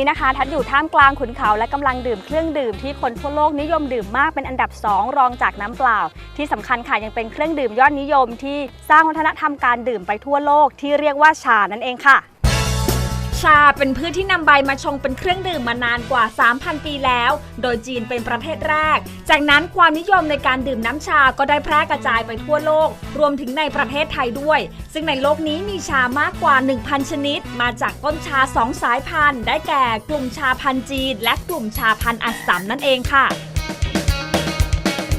นี้นะคะ ทัดอยู่ท่ามกลางขุนเขาและกำลังดื่มเครื่องดื่มที่คนทั่วโลกนิยมดื่มมากเป็นอันดับ 2 รองจากน้ำเปล่า ที่สำคัญค่ะยังเป็นเครื่องดื่มยอดนิยมที่สร้างวัฒนธรรมการดื่มไปทั่วโลกที่เรียกว่าชานั่นเองค่ะ ชาเป็นพืชที่นำใบมาชงเป็นเครื่องดื่มมานานกว่า 3,000 ปีแล้ว โดยจีนเป็นประเทศแรก จากนั้นความนิยมในการดื่มน้ำชาก็ได้แพร่กระจายไปทั่วโลก รวมถึงในประเทศไทยด้วย ซึ่งในโลกนี้มีชามากกว่า 1,000 ชนิด มาจากต้นชา 2 สายพันธุ์ ได้แก่กลุ่มชาพันธุ์จีน และกลุ่มชาพันธุ์อัสสัมนั่นเองค่ะ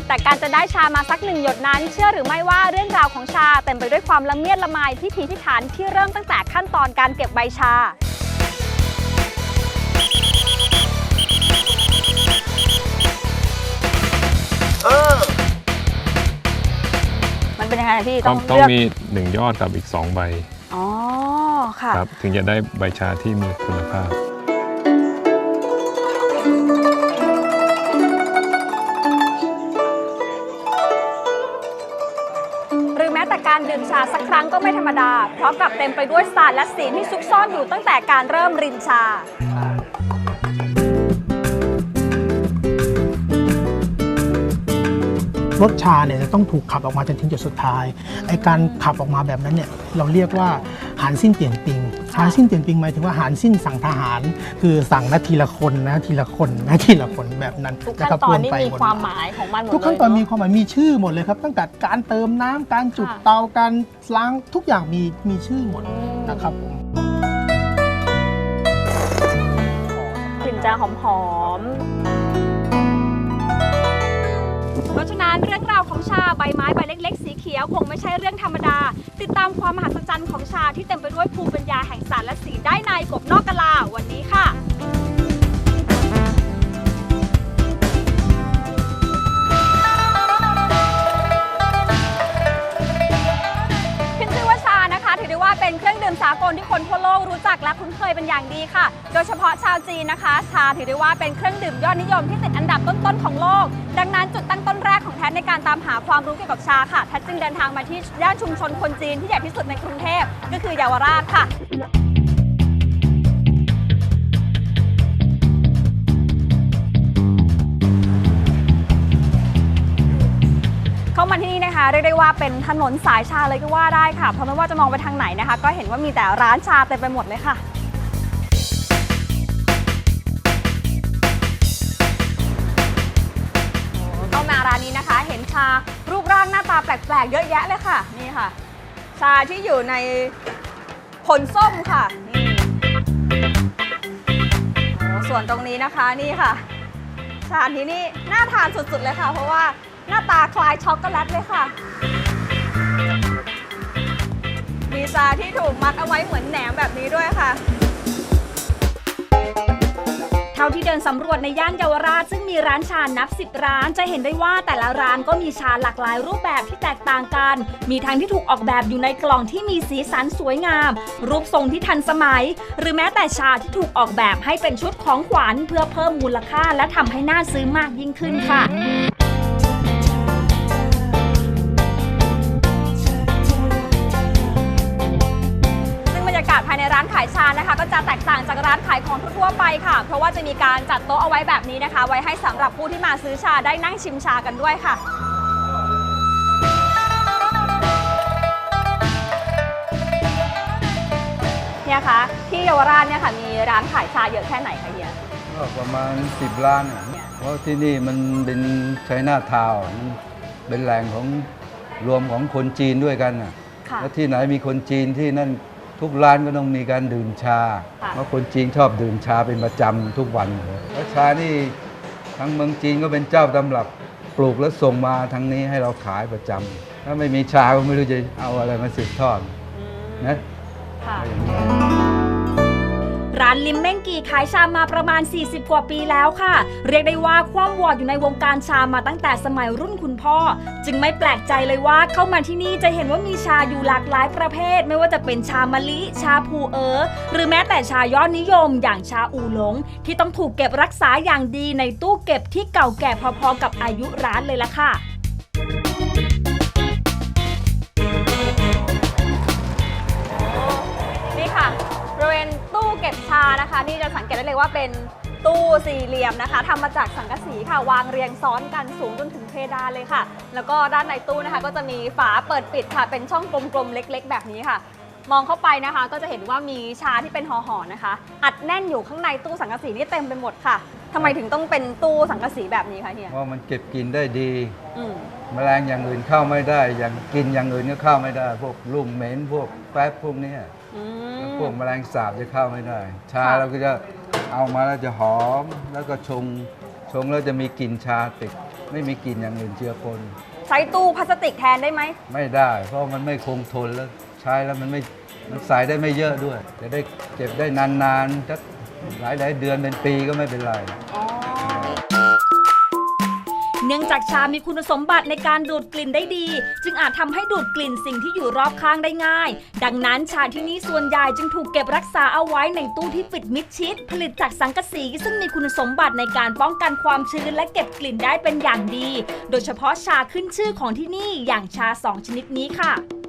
แต่การจะได้ชามาสักหนึ่งหยดนั้น เชื่อหรือไม่ว่าเรื่องราวของชาเต็มไปด้วยความละเมียดละไมพิถีพิถันที่เริ่มตั้งแต่ขั้นตอนการเก็บใบชา มันเป็นยังไงพี่ต้ต้อองงต้องเลือกมีหนึ่งยอดกับอีก2ใบอ๋อค่ะ ครับ ถึงจะได้ใบชาที่มีคุณภาพ หรือแม้แต่การดื่มชาสักครั้งก็ไม่ธรรมดา เพราะกลับเต็มไปด้วยสารและสีที่ซุกซ่อนอยู่ตั้งแต่การเริ่มรินชา รสชาเนี่ยจะต้องถูกขับออกมาจนถึงจุดสุดท้ายไอการขับออกมาแบบนั้นเนี่ยเราเรียกว่าหานสิ้นเตียนปิงหานสิ้นเตียนปิงหมายถึงว่าหานสิ้นสั่งทหาร คือสั่งนะทีละคนนะทีละคนนะทีละคนแบบนั้นทุกแล้วขั้นตอนนี่พ่วงไปมีบความหมายของมันหมดเลยทุกขั้นตอนมีเะความหมายมีชื่อหมดเลยครับ ตั้งแต่การเติมน้ำการจุดค่ะเตาการล้างทุกอย่างมีมีชื่อหมดนะครับผมกลิ่นจะหอมๆ นั้นเรื่องราวของชาใบไม้ใบเล็กๆ สีเขียวคงไม่ใช่เรื่องธรรมดา ติดตามความมหัศจรรย์ของชาที่เต็มไปด้วยภูมิปัญญาแห่งสารและสีได้ในกบนอกกะลาวันนี้ค่ะ มสากลที่คนทั่วโลกรู้จักและคุ้นเคยเป็นอย่างดีค่ะ โดยเฉพาะชาวจีนนะคะ ชาถือได้ว่าเป็นเครื่องดื่มยอดนิยมที่ติดอันดับต้นๆของโลก ดังนั้นจุดตั้งต้นแรกของแทนในการตามหาความรู้เกี่ยวกับชาค่ะแทนจึงเดินทางมาที่ย่านชุมชนคนจีนที่ใหญ่ที่สุดในกรุงเทพก็คือเยาวราชค่ะ นะคะเรียกได้ว่าเป็นถนนสายชาเลยก็ว่าได้ค่ะ เพราะไม่ว่าจะมองไปทางไหนนะคะ ก็เห็นว่ามีแต่ร้านชาเต็มไปหมดเลยค่ะ เข้ามาร้านนี้นะคะ เห็นชารูปร่างหน้าตาแปลกๆ เยอะแยะเลยค่ะ นี่ค่ะ ชาที่อยู่ในผลส้มค่ะนี่ส่วนตรงนี้นะคะนี่ค่ะ ชาที่นี่น่าทานสุดๆเลยค่ะ เพราะว่า หน้าตาคล้ายช็อกโกแลตเลยค่ะ มีชาที่ถูกมัดเอาไว้เหมือนแหนมแบบนี้ด้วยค่ะ เท่าที่เดินสำรวจในย่านเยาวราชซึ่งมีร้านชานับ10ร้านจะเห็นได้ว่าแต่ละร้านก็มีชาหลากหลายรูปแบบที่แตกต่างกัน มีทั้งที่ถูกออกแบบอยู่ในกล่องที่มีสีสันสวยงาม รูปทรงที่ทันสมัย หรือแม้แต่ชาที่ถูกออกแบบให้เป็นชุดของขวัญเพื่อเพิ่มมูลค่าและทำให้น่าซื้อมากยิ่งขึ้นค่ะ ภายในร้านขายชานะคะ ก็จะแตกต่างจากร้านขายของทั่วๆไปค่ะ เพราะว่าจะมีการจัดโต๊ะเอาไว้แบบนี้นะคะ ไว้ให้สำหรับผู้ที่มาซื้อชาได้นั่งชิมชากันด้วยค่ะเเนี่ยคะที่เยาวราชเนี่ยค่ะมีร้านขายชาเยอะแค่ไหนคะเฮียก็ประมาณ 10ล้านอะเพราะที่นี่มันเป็นไชน่าทาวน์มันเป็นแหล่งของรวมของคนจีนด้วยกันน่ะค่ะแล้วที่ไหนมีคนจีนที่นั่น ทุกร้านก็ต้องมีการดื่มชาค่ะเพราะคนจีนชอบดื่มชาเป็นประจำทุกวันเลยแล้วชานี่ทั้งเมืองจีนก็เป็นเจ้าตำรับปลูกแล้วส่งมาทางนี้ให้เราขายประจำถ้าไม่มีชาก็ไม่รู้จะเอาอะไรมาสืบทอดอืมนะค่ะอย่างนี้ ร้านลิมเม่งกีขายชามาประมาณ 40 กว่าปีแล้วค่ะ เรียกได้ว่าคว่ำวอดอยู่ในวงการชามาตั้งแต่สมัยรุ่นคุณพ่อ จึงไม่แปลกใจเลยว่าเข้ามาที่นี่จะเห็นว่ามีชาอยู่หลากหลายประเภท ไม่ว่าจะเป็นชามะลิ ชาภูเออหรือแม้แต่ชายอดนิยม อย่างชาอูหลง ที่ต้องถูกเก็บรักษาอย่างดีในตู้เก็บที่เก่าแก่พอๆกับอายุร้านเลยล่ะค่ะ ว่าเป็นตู้สี่เหลี่ยมนะคะทำมาจากสังกะสีค่ะ วางเรียงซ้อนกันสูงจนถึงเพดานเลยค่ะ แล้วก็ด้านในตู้นะคะ ก็จะมีฝาเปิดปิดค่ะ เป็นช่องกลมๆเล็ก ๆ แบบนี้ค่ะ มองเข้าไปนะคะ ก็จะเห็นว่ามีชาที่เป็นห่อๆนะคะ อัดแน่นอยู่ข้างในตู้สังกะสีนี่เต็มไปหมดค่ะทำไมถึงต้องเป็นตู้สังกะสีแบบนี้คะเฮียเพราะมันเก็บกินได้ดีอืมแมลงอย่างอื่นเข้าไม่ได้ อย่างกินอย่างอื่นก็เข้าไม่ได้ พวกลุ่มเหม็นพวกแป๊บพวกเนี้ยอืม พวกแมลงสาบจะเข้าไม่ได้ ชาค่ะ เราก็จะ เอามาแล้วจะหอมแล้วก็ชง ชงแล้วจะมีกลิ่นชาติด ไม่มีกลิ่นอย่างอื่นเจือปนใช้ตู้พลาสติกแทนได้ไหม ไม่ได้ เพราะมันไม่คงทนแล้วใช้แล้วมันไม่มันใส่ได้ไม่เยอะด้วย จะได้เก็บได้นานๆสักหลายหลายๆเดือนเป็นปีก็ไม่เป็นไร เนื่องจากชามีคุณสมบัติในการดูดกลิ่นได้ดี จึงอาจทำให้ดูดกลิ่นสิ่งที่อยู่รอบข้างได้ง่าย ดังนั้นชาที่นี่ส่วนใหญ่จึงถูกเก็บรักษาเอาไว้ในตู้ที่ปิดมิดชิด ผลิตจากสังกะสีซึ่งมีคุณสมบัติในการป้องกันความชื้นและเก็บกลิ่นได้เป็นอย่างดี โดยเฉพาะชาขึ้นชื่อของที่นี่อย่างชาสองชนิดนี้ค่ะ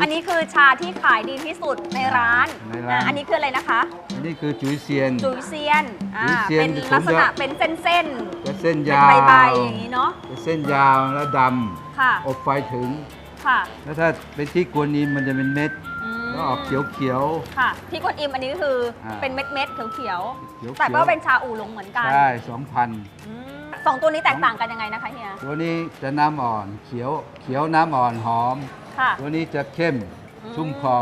อันนี้คือชาที่ขายดีที่สุดในร้านในร้าน อะอันนี้คืออะไรนะคะ อันนี้คือจุ๋ยเซียน จุยเซียนอ่าจุ๋ยเซียนเป็นลักษณะเป็นเส้นจะเส้นๆเป็นยาวใบๆอย่างนี้เนาะจะเส้นยาวแล้วดค่ะำอบไฟถึง ค่ะแล้วถ้าเป็นที่กวนอิมมันจะเป็นเม็ดอืมแล้วออกเขียวเขียว ค่ะที่กวนอิมอันนี้ก็คืออา เป็นเม็ดๆเขียวเขียวๆแต่ก็เป็นชาอูหลงเหมือนกันใช่สองพันอืมสองตัวนี้แตกต่างกันยังไงนะคะเฮีย ตัวนี้จะน้ำอ่อนเขียวเขียวน้ำอ่อนหอม ค่ะ ตัวนี้จะเข้มอืม ชุ่มคอ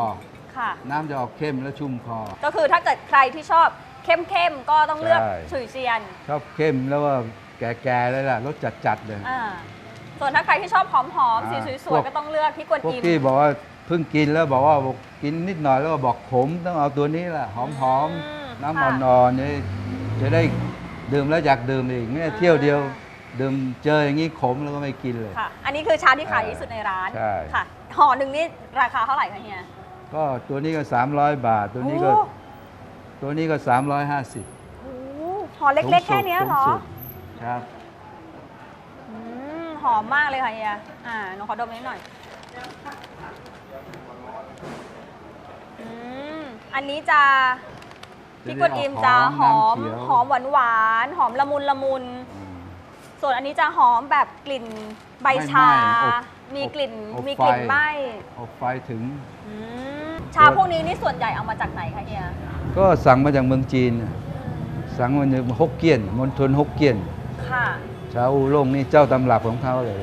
ค่ะ น้ำจะออกเข้มและชุ่มคอ ก็คือถ้าเกิดใครที่ชอบเข้มๆ ก็ต้องเลือกใช่ ฉุยเซียนชอบเข้มแล้วว่าแก่ๆเลยล่ะรสจัดๆเลย อ่าส่วนถ้าใครที่ชอบหอมๆ สีอ่าสพววยก ๆ ก็ต้องเลือกที่กวนพวกอิม ที่บอกว่าเพิ่งกินแล้วบอกว่าบอกกินนิดหน่อยแล้วก็บอกขมต้องเอาตัวนี้แหละหอมอืมๆ น้ำค่ะอ่อนๆนี่จะได้ดื่มแล้วอยากดื่มอีกไม่ใช่เที่ยวเดียว ดื่มเจออย่างนี้ขมแล้วก็ไม่กินเลย ค่ะ อันนี้คือชาที่ขายดีที่สุดในร้าน ใช่ ค่ะ ห่อหนึ่งนี่ราคาเท่าไหร่คะเฮีย ก็ตัวนี้ก็ 300 บาท ตัวนี้ก็ โอ้ ตัวนี้ก็ 350โอ้โหห่อเล็ก ๆ แค่เนี้ยเหรอสูงสุดครับ อืมหอมมากเลยค่ะเฮีย อ่าหนูขอดมนิดหน่อย อืม อันนี้จะพี่กวนอิมจะหอมน้ำเขียวหอมหวานหวานๆหอมละมุนละมุน ส่วนอันนี้จะหอมแบบกลิ่นใบชาไม่ไหม้อบ มีกลิ่นอบมีกลิ่นไฟ ไหม้อบไฟถึง อืมชาพวกนี้นี่ส่วนใหญ่เอามาจากไหนคะเฮียก็สั่งมาจากเมืองจีนน่ะสั่งมาจากฮกเกี้ยนมณฑลฮกเกี้ยน ค่ะ ชาวอู่ล่งนี่เจ้าตำรับของเขาเลย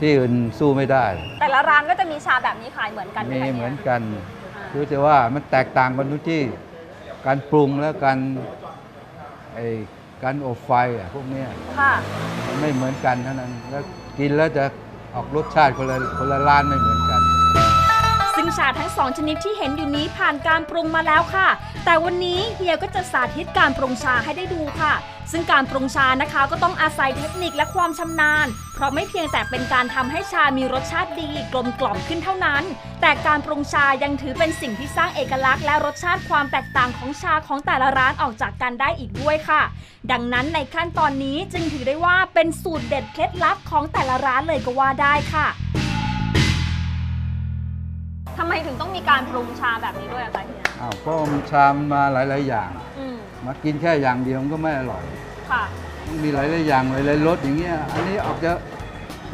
ที่อื่นสู้ไม่ได้ แต่ละร้านก็จะมีชาแบบนี้ขายเหมือนกันไหมีคะเหมืเฮีอยนกันอ่ารู้แต่ว่ามันแตกต่างกันทุกที่ การปรุงและการไอการอบไฟอะพวกเนี้ยค่ะ มันไม่เหมือนกันเท่านั้น แล้วกินแล้วจะ ออกรสชาติคนละคนละร้านไม่เหมือนกัน ชาทั้งสองชนิดที่เห็นอยู่นี้ผ่านการปรุงมาแล้วค่ะ แต่วันนี้เฮียก็จะสาธิตการปรุงชาให้ได้ดูค่ะ ซึ่งการปรุงชานะคะก็ต้องอาศัยเทคนิคและความชำนาญ เพราะไม่เพียงแต่เป็นการทำให้ชามีรสชาติดีกลมกล่อมขึ้นเท่านั้น แต่การปรุงชายังถือเป็นสิ่งที่สร้างเอกลักษณ์และรสชาติความแตกต่างของชาของแต่ละร้านออกจากกันได้อีกด้วยค่ะ ดังนั้นในขั้นตอนนี้จึงถือได้ว่าเป็นสูตรเด็ดเคล็ดลับของแต่ละร้านเลยก็ว่าได้ค่ะ ทำไมถึงต้องมีการปรุงชาแบบนี้ด้วยอะคะเฮียอ้าวเพราะมันชามันมาหลาย ๆ อย่าง อืมมากินแค่อย่างเดียวมันก็ไม่อร่อยค่ะต้องมีหลายๆอย่างหลายๆรสอย่างเงี้ยอันนี้ออกจะ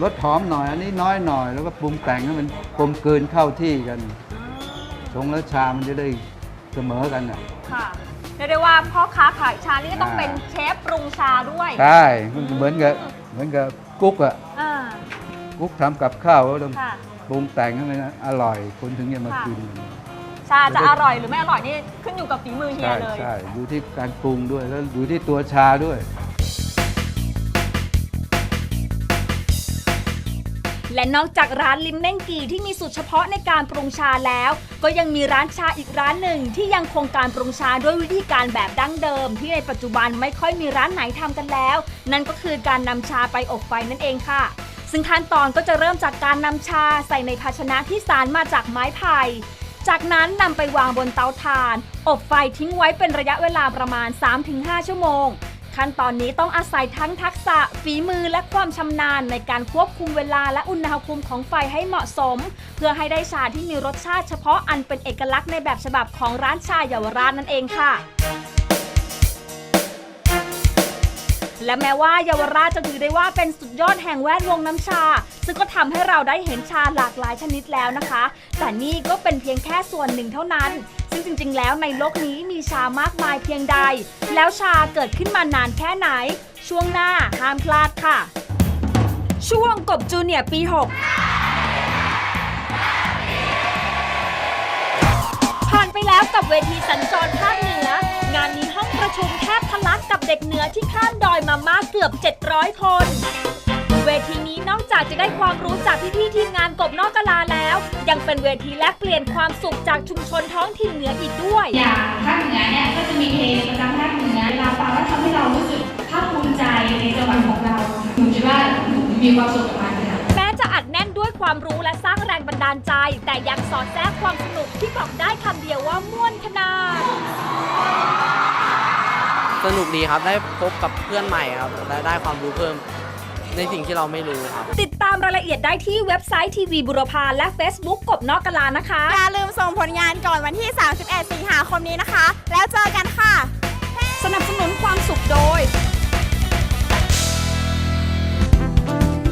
รสหอมหน่อย อันนี้น้อยหน่อย แล้วก็ปรุงแต่งให้มันกลมกลืนเข้าที่กันชงแล้วชามันจะได้เสมอกันอะ ค่ะเรียกได้ว่าพ่อค้าขายชานี่ก็ต้องอ่า เป็นเชฟปรุงชาด้วยใช่มันเหมือนกับเหมือนกับกุ๊กอะอ่ากุ๊กทำกับข้าวก็ต้องค่ะ ปรุงแต่งให้มันอร่อยคนถึงจะมาค่ะกิน ชาจะอร่อยหรือไม่อร่อยนี่ขึ้นอยู่กับฝีมือเฮียใช่เลย ใช่อยู่ที่การปรุงด้วยแล้วอยู่ที่ตัวชาด้วย และนอกจากร้านลิมเม่งกีที่มีสูตรเฉพาะในการปรุงชาแล้ว ก็ยังมีร้านชาอีกร้านหนึ่งที่ยังคงการปรุงชาด้วยวิธีการแบบดั้งเดิม ที่ในปัจจุบันไม่ค่อยมีร้านไหนทำกันแล้ว นั่นก็คือการนำชาไปอบไฟนั่นเองค่ะ ซึ่งขั้นตอนก็จะเริ่มจากการนำชาใส่ในภาชนะที่สารมาจากไม้ไผ่ จากนั้นนำไปวางบนเตาถ่าน อบไฟทิ้งไว้เป็นระยะเวลาประมาณ 3-5 ชั่วโมง ขั้นตอนนี้ต้องอาศัยทั้งทักษะฝีมือและความชำนาญในการควบคุมเวลาและอุณหภูมิของไฟให้เหมาะสม เพื่อให้ได้ชาที่มีรสชาติเฉพาะอันเป็นเอกลักษณ์ในแบบฉบับของร้านชาเยาวราชนั่นเองค่ะ และแม้ว่าเยาวราชจะถือได้ว่าเป็นสุดยอดแห่งแวดวงน้ำชา ซึ่งก็ทำให้เราได้เห็นชาหลากหลายชนิดแล้วนะคะ แต่นี่ก็เป็นเพียงแค่ส่วนหนึ่งเท่านั้น ซึ่งจริง ๆ แล้วในโลกนี้มีชามากมายเพียงใด แล้วชาเกิดขึ้นมานานแค่ไหน ช่วงหน้าห้ามพลาดค่ะ ช่วงกบจูเนียปี 6ผ่านไปแล้วกับเวทีสัญจรภาคเหนือ ประชุมแทบทะลักกับเด็กเหนือที่ข้ามดอยมามากเกือบ 700 คน เวทีนี้นอกจากจะได้ความรู้จากพี่ๆทีมงานกบนอกกะลาแล้ว ยังเป็นเวทีแลกเปลี่ยนความสุขจากชุมชนท้องถิ่นเหนืออีกด้วย อย่างภาคเหนือเนี่ยก็จะมีเพลงประจำภาคเหนือเวลาฟังแล้วทำให้เรารู้สึกภาคภูมิใจในจังหวัดของเราค่ะหนูคิดว่าหนูมีความสุขกับมันค่ะแม้จะอัดแน่นด้วยความรู้และสร้างแรงบันดาลใจ แต่ยังสอดแทรกความสนุกที่บอกได้คำเดียวว่าม่วนขนาด สนุกดีครับได้พบกับเพื่อนใหม่ครับและได้ความรู้เพิ่มในสิ่งที่เราไม่รู้ครับ ติดตามรายละเอียดได้ที่เว็บไซต์ทีวีบุรพาและ Facebook กบนอกกะลานะคะ อย่าลืมส่งผลงานก่อนวันที่ 31 สิงหาคมนี้นะคะ แล้วเจอกันค่ะ สนับสนุนความสุขโดย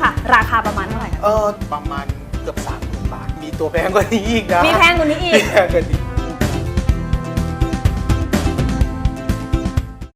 ค่ะ ราคาประมาณเท่าไหร่คะเออประมาณเกือบ3 0 0 0 0บาท มีตัวแพงกว่านี้อีกนะมีแพงกว่านี้อีก มีแพงกว่านี้